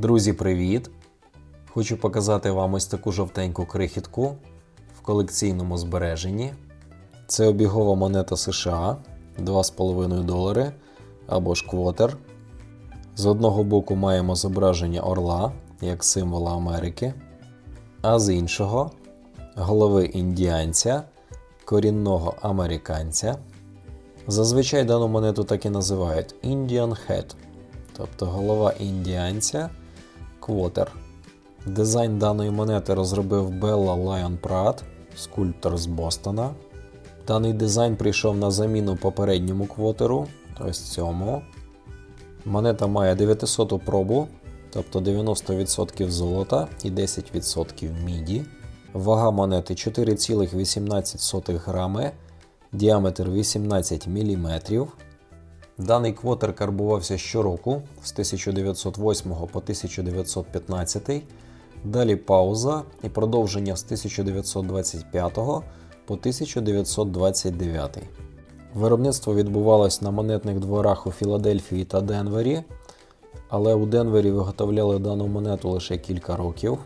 Друзі, привіт! Хочу показати вам ось таку жовтеньку крихітку в колекційному збереженні. Це обігова монета США 2,5 долари або ж квотер. З одного боку маємо зображення орла як символа Америки, а з іншого голови індіанця, корінного американця. Зазвичай дану монету так і називають Indian Head, тобто голова індіанця квотер. Дизайн даної монети розробив Белла Лайон Прат, скульптор з Бостона. Даний дизайн прийшов на заміну попередньому квотеру, ось цьому. Монета має 900 пробу, тобто 90% золота і 10% міді. Вага монети 4,18 грами, діаметр 18 мм. Даний квотер карбувався щороку з 1908 по 1915, далі пауза і продовження з 1925 по 1929. Виробництво відбувалось на монетних дворах у Філадельфії та Денвері, але у Денвері виготовляли дану монету лише кілька років.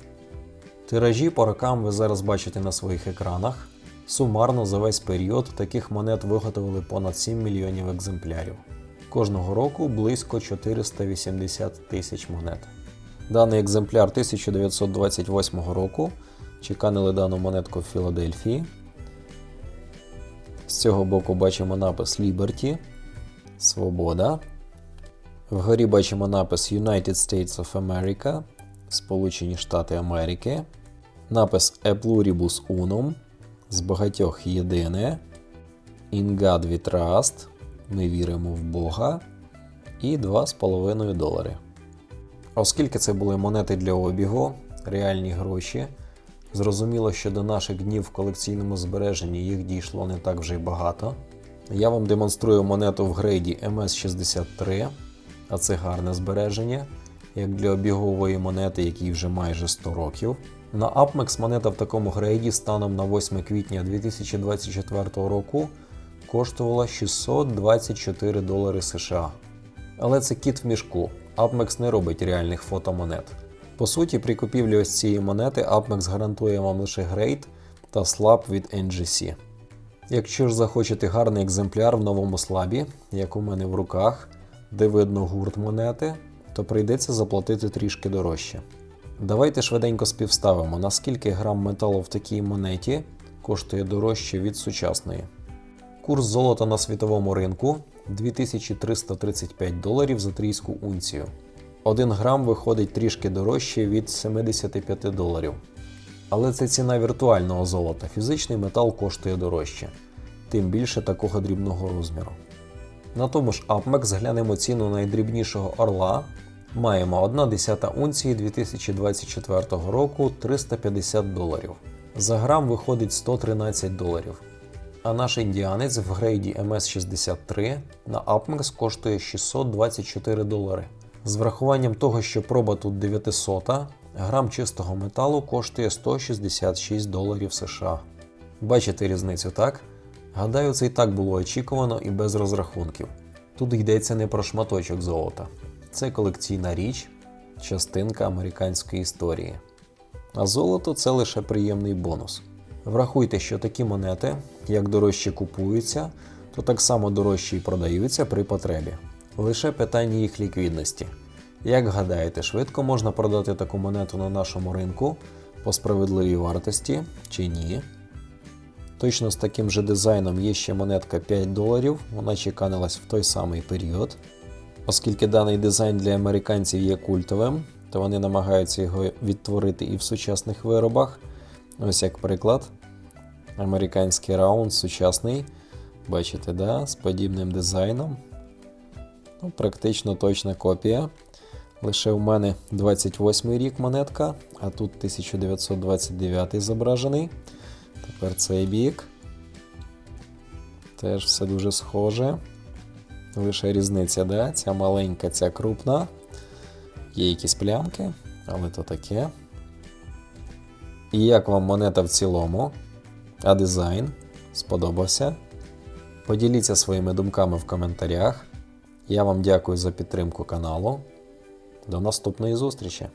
Тиражі по рокам ви зараз бачите на своїх екранах. Сумарно за весь період таких монет виготовили понад 7 мільйонів екземплярів. Кожного року близько 480 тисяч монет. Даний екземпляр 1928 року чеканили дану монетку в Філадельфії. З цього боку бачимо напис Liberty, Свобода. Вгорі бачимо напис United States of America, Сполучені Штати Америки. Напис E Pluribus Unum, з багатьох єдине. In God we trust, ми віримо в Бога. І 2,5 долари. Оскільки це були монети для обігу, реальні гроші, зрозуміло, що до наших днів в колекційному збереженні їх дійшло не так вже й багато. Я вам демонструю монету в грейді MS63, а це гарне збереження, як для обігової монети, якій вже майже 100 років. На Upmex монета в такому грейді станом на 8 квітня 2024 року коштувала 624 долари США. Але це кіт в мішку. Upmex не робить реальних фотомонет. По суті, при купівлі ось цієї монети Upmex гарантує вам лише грейд та слаб від NGC. Якщо ж захочете гарний екземпляр в новому слабі, як у мене в руках, де видно гурт монети, то прийдеться заплатити трішки дорожче. Давайте швиденько співставимо, наскільки грам металу в такій монеті коштує дорожче від сучасної. Курс золота на світовому ринку 2335 доларів за трійську унцію. 1 грам виходить трішки дорожче від 75 доларів. Але це ціна віртуального золота. Фізичний метал коштує дорожче, тим більше такого дрібного розміру. На тому ж Upmex глянемо ціну найдрібнішого орла. Маємо 1 десята унції 2024 року 350 доларів. За грам виходить 113 доларів. А наш індіанець в грейді MS63 на Upmex коштує 624 долари. З врахуванням того, що проба тут 900, грам чистого металу коштує 166 доларів США. Бачите різницю, так? Гадаю, це і так було очікувано і без розрахунків. Тут йдеться не про шматочок золота. Це колекційна річ, частинка американської історії. А золото це лише приємний бонус. Врахуйте, що такі монети, як дорожче купуються, то так само дорожче і продаються при потребі. Лише питання їх ліквідності. Як гадаєте, швидко можна продати таку монету на нашому ринку по справедливій вартості чи ні? Точно з таким же дизайном є ще монетка 5 доларів, вона чеканилась в той самий період. Оскільки даний дизайн для американців є культовим, то вони намагаються його відтворити і в сучасних виробах. Ось як приклад. Американський раунд сучасний. Бачите, да? з подібним дизайном. Ну, Практично точна копія. Лише в мене 28 й рік монетка, а тут 1929 зображений. Тепер цей бік. Теж все дуже схоже. Лише різниця, да? ця маленька, ця крупна. Є якісь плямки, але то таке. І як вам монета в цілому? А дизайн сподобався? Поділіться своїми думками в коментарях. Я вам дякую за підтримку каналу. До наступної зустрічі!